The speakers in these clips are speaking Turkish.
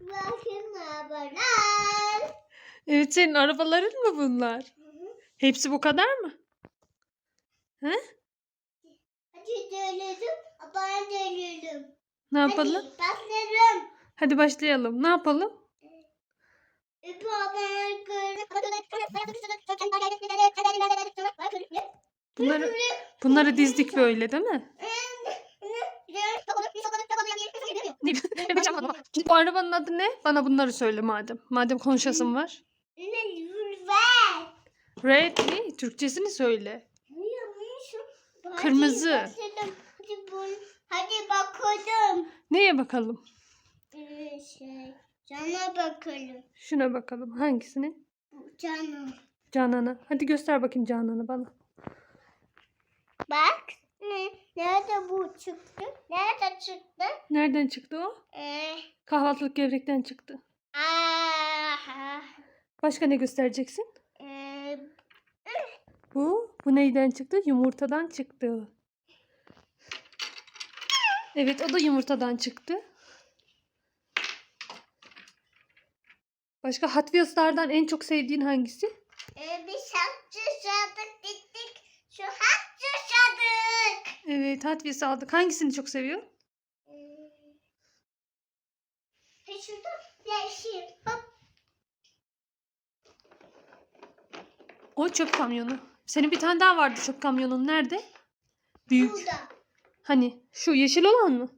Bakın arabalar. Evet senin arabaların mı bunlar? Hepsi bu kadar mı? Hadi dönelim. Ben dönelim. Ne yapalım? Hadi başlayalım. Hadi başlayalım. Ne yapalım? Bunları bunları dizdik böyle değil mi? Ne? Ben hiç anlamadım. Bu arabanın adı ne? Bana bunları söyle madem. Madem konuşasın var. Red ne? Türkçesini söyle. Kırmızı. Hadi, bakalım. Neye bakalım? Ee, şey, cana bakalım. Şuna bakalım. Hangisini? Bu Cana. Canan'a. Hadi göster bakayım Canan'ı bana. Bak. Ne? Nerede bu çıktı? Nerede çıktı? Nereden çıktı o? Ee, Kahvaltılık gevrekten çıktı. aha. Başka ne göstereceksin? Ee, Bu, bu neyden çıktı? Yumurtadan çıktı. Evet, o da yumurtadan çıktı. Başka Hot Wheels'lardan en çok sevdiğin hangisi? e, biz hapçı sadık gittik. Şu hapçı sadık. Evet, Hot Wheels aldık. Hangisini çok seviyor? Ee, şurada yeşil. Hop. O çöp kamyonu. Senin bir tane daha vardı çöp kamyonun. Nerede? Büyük. Burada. Hani şu yeşil olan mı?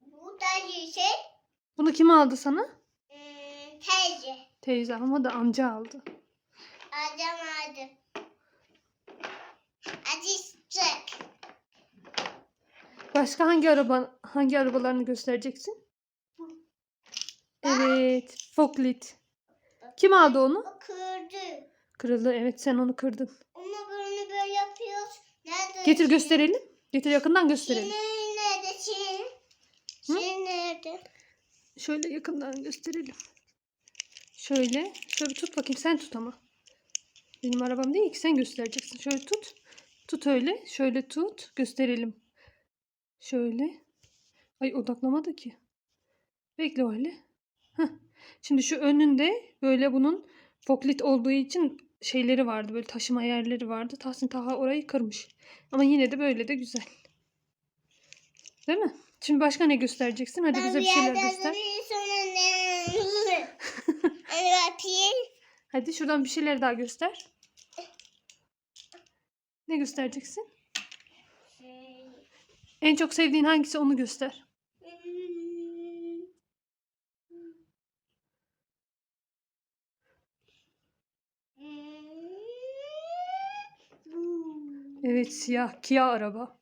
Burada yeşil. Bunu kim aldı sana? Ee, teyze. Teyze ama da amca aldı. Adam aldı. Hadi çık. Başka hangi araba hangi arabalarını göstereceksin? Evet, Foklit. Kim aldı onu? O kırdı. Kırıldı. Evet, sen onu kırdın. Ama böyle böyle yapıyoruz. Nerede? Getir gösterelim. Getir yakından gösterelim. Şirin nerede? Hı? Şirin nerede? Şöyle yakından gösterelim. Şöyle. Şöyle tut bakayım. Sen tut ama. Benim arabam değil ki sen göstereceksin. Şöyle tut. Tut öyle. Şöyle tut. Gösterelim. Şöyle. Ay odaklamadı ki. Bekle öyle. Heh. Şimdi şu önünde böyle bunun foklit olduğu için şeyleri vardı. Böyle taşıma yerleri vardı. Tahsin Taha orayı kırmış. Ama yine de böyle de güzel. Değil mi? Şimdi başka ne göstereceksin? Hadi bize bir şeyler göster. Hadi şuradan bir şeyler daha göster. Ne göstereceksin? En çok sevdiğin hangisi onu göster. Evet siyah Kia araba.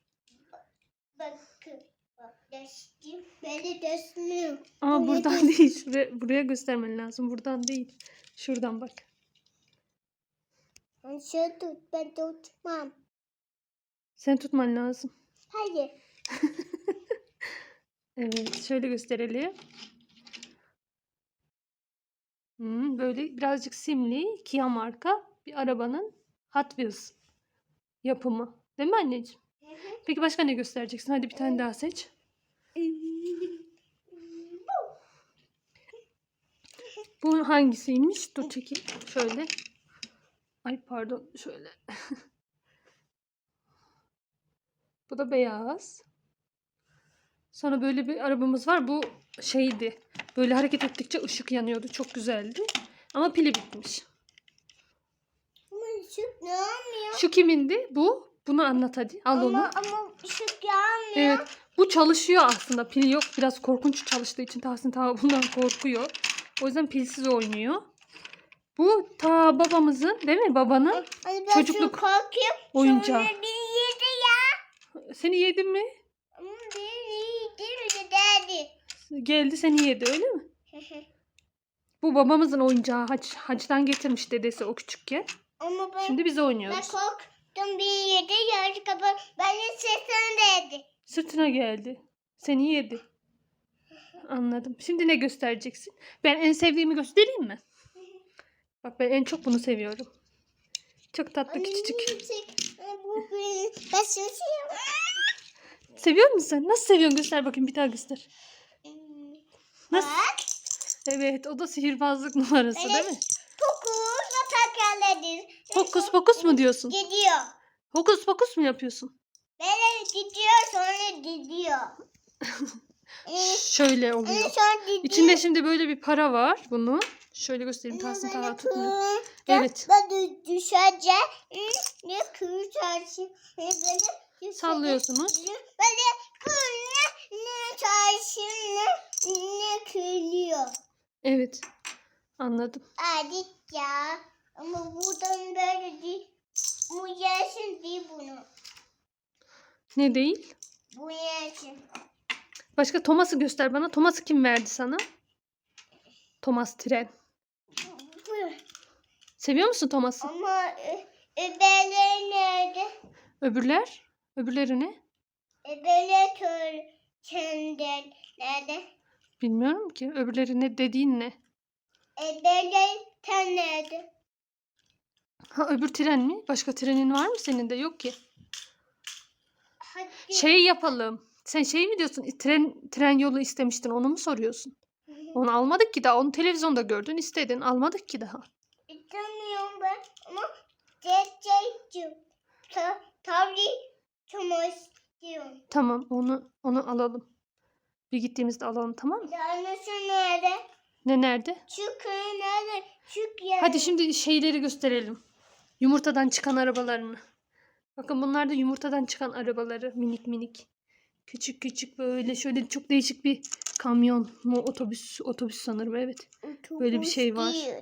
Bakın. Bak geçtim. Beni gösteriyor. Ama Buraya buradan değil. Şuraya, buraya göstermen lazım. Buradan değil. Şuradan bak. Ben şöyle tut. Ben tutmam. Sen tutman lazım. Hayır. Evet şöyle gösterelim. Hmm, böyle birazcık simli Kia marka bir arabanın Hot Wheels yapımı. Değil mi anneciğim? Peki başka ne göstereceksin? Hadi bir tane daha seç. Bu hangisiymiş? Dur çekeyim. Şöyle. Ay pardon. Şöyle. Bu da beyaz. Sonra böyle bir arabamız var. Bu şeydi. Böyle hareket ettikçe ışık yanıyordu. Çok güzeldi. Ama pili bitmiş. Ama ışık yanmıyor. Şu kimindi? Bu. Bunu anlat hadi. Al onu. Ama, ama ışık yanmıyor. Evet. Bu çalışıyor aslında. Pili yok. Biraz korkunç çalıştığı için Tahsin ta bundan korkuyor. O yüzden pilsiz oynuyor. Bu ta babamızın değil mi? Babanın Hani ben Çocukluk korkuyorum. oyuncağı. Sonra bir yedi ya. Seni yedi mi? Ama bir yedi mi dedi. Geldi seni yedi öyle mi? Bu babamızın oyuncağı. Hac, hacdan getirmiş dedesi o küçükken. Ama ben, Şimdi biz ben oynuyoruz. korktum bir yedi yarı kapat. Ben de sesini dedi. Sırtına geldi. Seni yedi. Anladım. Şimdi ne göstereceksin? Ben en sevdiğimi göstereyim mi? Bak ben en çok bunu seviyorum. Çok tatlı küçücük. Ben Seviyor musun sen? Nasıl seviyorsun? Göster bakayım bir daha göster. Nasıl? Bak. Evet o da sihirbazlık numarası değil mi? Fokus ve tekerledir. Fokus pokus mu diyorsun? Gidiyor. Hokus pokus mu yapıyorsun? Böyle gidiyor sonra gidiyor. Şöyle oluyor. İçinde şimdi böyle bir para var bunu. Şöyle göstereyim. Tahsin Böyle Taha tutmuyor. Evet. Böyle. Hmm, Ne kıracak. Böyle. Sallıyorsunuz. Böyle kırıyor. Ne çarşı ne, ne kırıyor. Evet. Anladım. Hadi ya. Ama buradan böyle değil. Bu yeşil değil bunu. Ne değil? Bu yeşil. Başka Thomas'ı göster bana. Thomas'ı kim verdi sana? Thomas Tren. Bu. Seviyor musun Thomas'ı? Ama e, öbeler nerede? Öbürler? Öbürleri ne? Öbeler nerede? Bilmiyorum ki. Öbürleri ne dediğin ne? Öbeler ten nerede? Ha öbür tren mi? Başka trenin var mı senin de? Yok ki. Hadi. Şey yapalım. Sen şey mi diyorsun? Tren tren yolu istemiştin. Onu mu soruyorsun? Onu almadık ki daha. Onu televizyonda gördün, istedin. Almadık ki daha. İstemiyorum ben ama dedeciğim. Ta, tabii çok istiyorum. Tamam, onu onu alalım. Bir gittiğimizde alalım, tamam mı? Danası nerede? Ne nerede? Köy nerede? Şu yer. Hadi şimdi şeyleri gösterelim. Yumurtadan çıkan arabalarını. Bakın bunlar da yumurtadan çıkan arabaları. Minik minik. Küçük küçük böyle şöyle çok değişik bir kamyon mu otobüs otobüs sanırım evet. böyle bir şey var. Otobüs değil.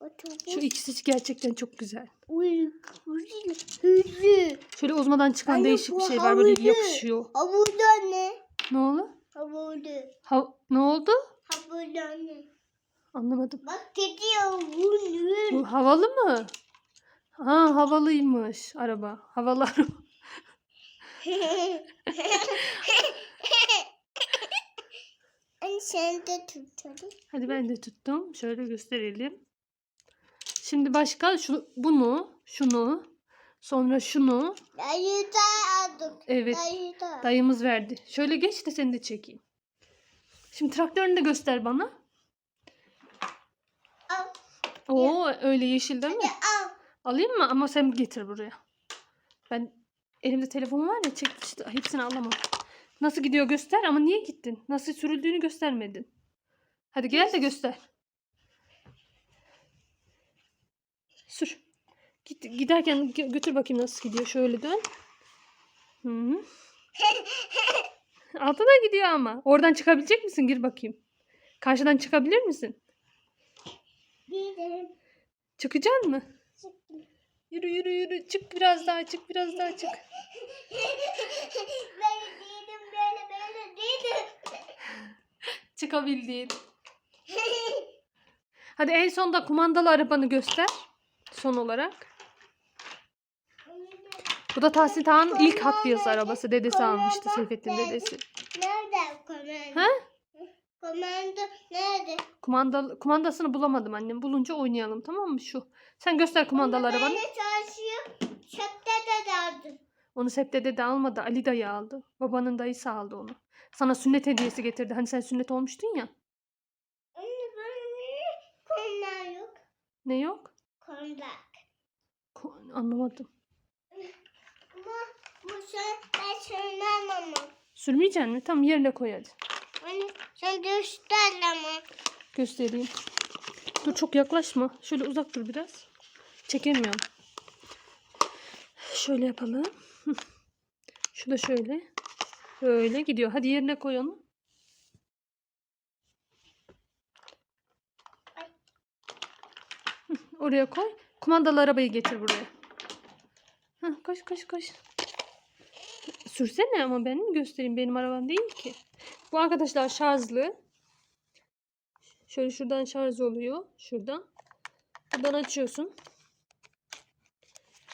Otobüs. Şu ikisi gerçekten çok güzel. Hızlı. Şöyle ozmadan çıkan Anne, değişik bir şey var böyle havlu. yapışıyor. Ha burada ne? Ne oldu? Ha burada. Ha, ne oldu? Ha burada ne? Anlamadım. Bak gidiyor. Bu havalı mı? Ha havalıymış araba. Havalı araba. Hadi ben de tuttum. Şöyle gösterelim. Şimdi başka şu bunu, şunu, sonra şunu. Dayı da aldık. Evet. Dayı da. Dayımız verdi. Şöyle geç de seni de çekeyim. Şimdi traktörünü de göster bana. Al. Oo öyle yeşil değil mi? Al. Alayım mı? Ama sen getir buraya. Ben elimde telefon var ya çek işte hepsini alamam. Nasıl gidiyor göster ama niye gittin? Nasıl sürüldüğünü göstermedin. Hadi gel de göster. Sür. Git, giderken gö- götür bakayım nasıl gidiyor. Şöyle dön. Hı -hı. Altına gidiyor ama. Oradan çıkabilecek misin? Gir bakayım. Karşıdan çıkabilir misin? Gidelim. Çıkacaksın mı? Yürü yürü yürü. Çık biraz daha çık biraz daha çık. böyle değilim böyle böyle değilim. Çıkabildiğin. Hadi en sonda kumandalı arabanı göster. Son olarak. Bu da Tahsin Tağ'ın ilk Hot Wheels arabası. Dedesi almıştı. Seyfettin dedesi. Nerede komando? Ha? Komando nerede? Kumandalı, kumandasını bulamadım annem. Bulunca oynayalım tamam mı şu? Sen göster kumandalı arabanı. Böyle çalışıyor. Çöpte de aldım. Onu Septe dede almadı. Ali dayı aldı. Babanın dayısı aldı onu. Sana sünnet hediyesi getirdi. Hani sen sünnet olmuştun ya. Anne böyle konular yok. Ne yok? Konular. Ko- Anlamadım. Ama bu sen ben söylemem ama. Sürmeyeceksin mi? Tamam yerine koy hadi. Anne sen göster ama. Göstereyim. Dur çok yaklaşma. Şöyle uzak dur biraz. Çekemiyorum. Şöyle yapalım. Şu da şöyle. Böyle gidiyor. Hadi yerine koy onu. Hı, Oraya koy. Kumandalı arabayı getir buraya. Hah, koş koş koş. Sürsene ama ben mi göstereyim? Benim arabam değil ki. Bu arkadaşlar şarjlı. Şöyle şuradan şarj oluyor. Şuradan. Buradan açıyorsun.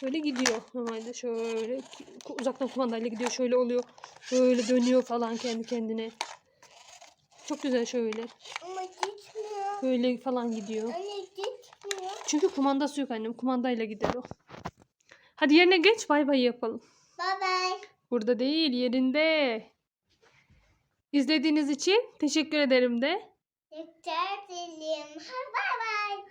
Böyle gidiyor. Normalde şöyle uzaktan kumandayla gidiyor. Şöyle oluyor. Böyle dönüyor falan kendi kendine. Çok güzel şöyle. Ama gitmiyor. Böyle falan gidiyor. Anne gitmiyor. Çünkü kumandası yok annem. Kumandayla gider o. Hadi yerine geç bay bay yapalım. Bay bay. Burada değil yerinde. İzlediğiniz için teşekkür ederim de. Teşekkür ederim. Bay bay.